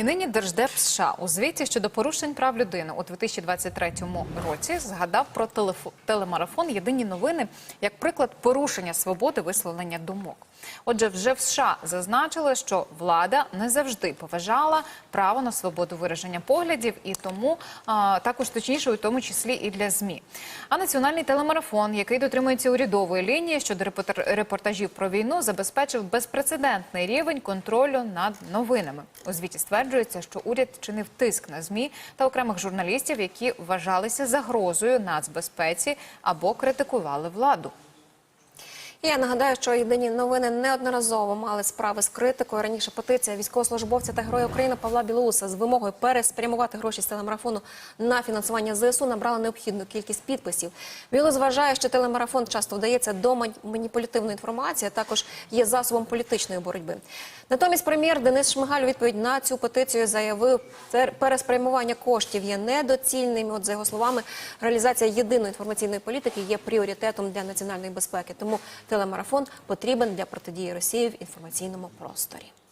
І нині Держдеп США у звіті щодо порушень прав людини у 2023 році згадав про телефо- телемарафон Єдині новини як приклад порушення свободи висловлення думок. Отже, вже в США зазначили, що влада не завжди поважала право на свободу вираження поглядів, і тому також точніше, у тому числі і для змі. А національний телемарафон, який дотримується урядової лінії щодо репортажів про війну, забезпечив безпрецедентний рівень контролю над новинами. У звіті стверджується, що уряд чинив тиск на змі та окремих журналістів, які вважалися загрозою нацбезпеці або критикували владу. І Я нагадаю, що єдині новини неодноразово мали справи з критикою. Раніше петиція військовослужбовця та героя України Павла Білоуса з вимогою переспрямувати гроші з телемарафону на фінансування ЗСУ набрала необхідну кількість підписів. Білоус вважає, що телемарафон часто вдається до маніпулятивної інформації, а також є засобом політичної боротьби. Натомість прем'єр Денис Шмигаль у відповідь на цю петицію заявив, «Пер- переспрямування коштів є недоцільним. От за його словами, реалізація єдиної інформаційної політики є пріоритетом для національної безпеки. Тому телемарафон потрібен для протидії Росії в інформаційному просторі.